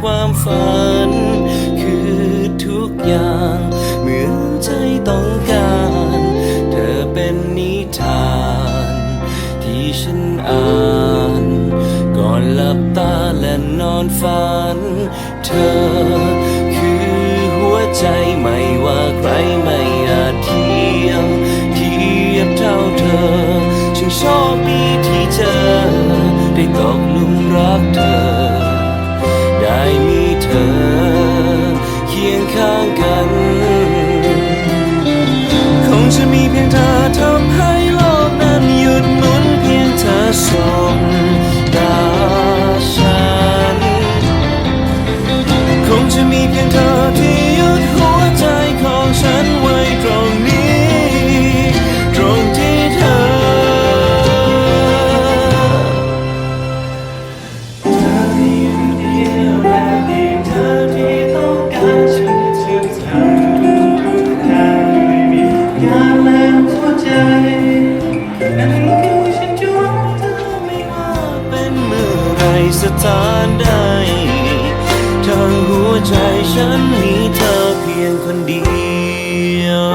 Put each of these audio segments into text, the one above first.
ความฝัน คือทุกอย่าง เหมือนใจต้องการ เธอเป็นนิทาน ที่ฉันอ่าน ก่อนหลับตาและนอนฝัน เธอคือหัวใจไม่ว่าใครไม่อาจเทียมเทียบเท่าเธอฉันโชคดีที่เจอได้ตกลุมรักเธอ ธอเคียงข้างกัน คงจะมีเพียงเธอ สานใดทางหัวใจฉันมีเธอเพียงคนเดียว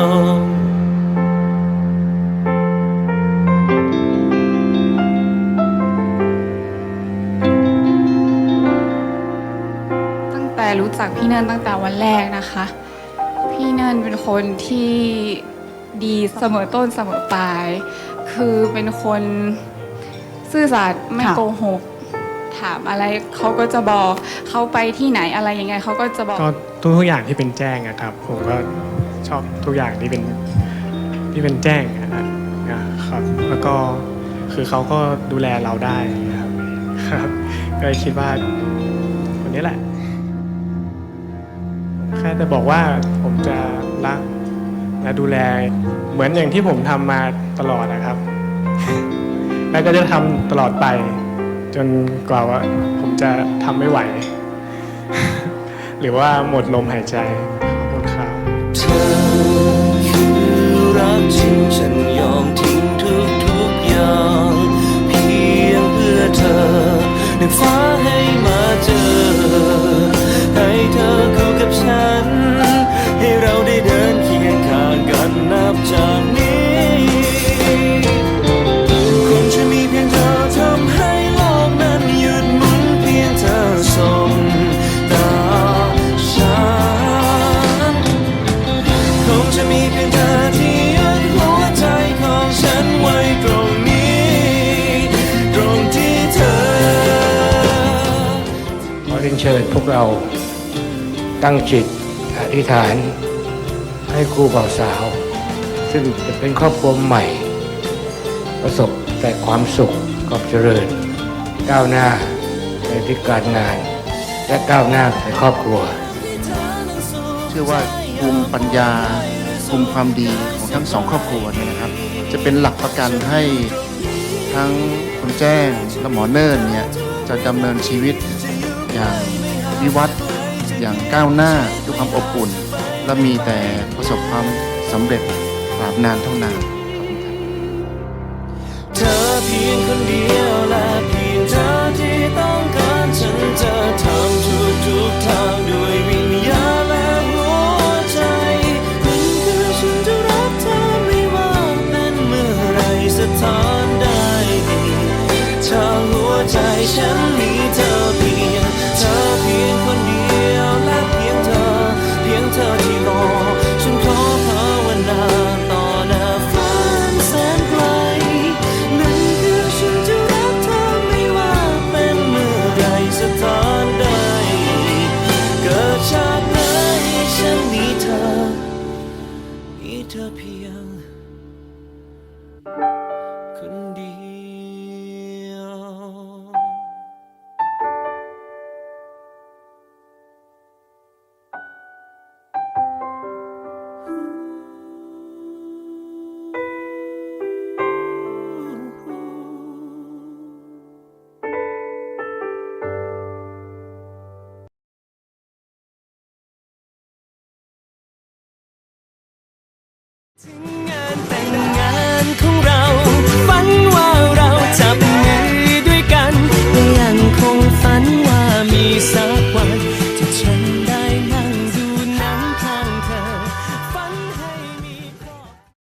ตั้งแต่รู้จักพี่เนินตั้งแต่วันแรกนะคะ พี่เนินเป็นคนที่ดีเสมอต้นเสมอปลาย คือเป็นคนซื่อสัตย์ไม่โกหก ถามอะไรเขาก็จะบอกเขาไปที่ไหนอะไรยังไงเขาก็จะบอก ก็ทุกๆอย่างที่เป็นแจ้งอะครับ ผมก็ชอบทุกอย่างที่เป็นที่เป็นแจ้งอะนะครับ แล้วก็คือเขาก็ดูแลเราได้ครับครับก็เลยคิดว่าคนนี้แหละแค่จะบอกว่าผมจะรักและดูแลเหมือนอย่างที่ผมทำมาตลอดนะครับ และก็จะทำตลอดไป จนกว่าว่าผมจะทำไม่ไหว หรือว่าหมดลมหายใจ ชิญพวกเราตั้งจิตอธิษฐาน ให้ครูบ่าวสาว ซึ่งจะเป็นครอบครัวใหม่ ประสบแต่ความสุขความเจริญ ก้าวหน้าในที่การงาน และก้าวหน้าในครอบครัว เชื่อว่าภูมิปัญญาภูมิความดีของทั้งสองครอบครัวเนี่ยนะครับ จะเป็นหลักประกันให้ทั้งคุณแจ้งและหมอเนิ่นเนี่ยจะดำเนินชีวิตอย่าง วิวัฒน์อย่างก้าวหน้าด้วยความอบอุ่น และมีแต่ประสบความสำเร็จตราบนานเท่านานเธอเพียงคนเดียวและเพียงเธอที่ต้องการฉันจะทำทุกทุกทางด้วยวิญญาณและหัวใจนั่นคือฉันจะรักเธอไม่ว่าเป็นเมื่อไรสถานใดถ้าหัวใจฉันมีเธอ เธอเพียง ถึง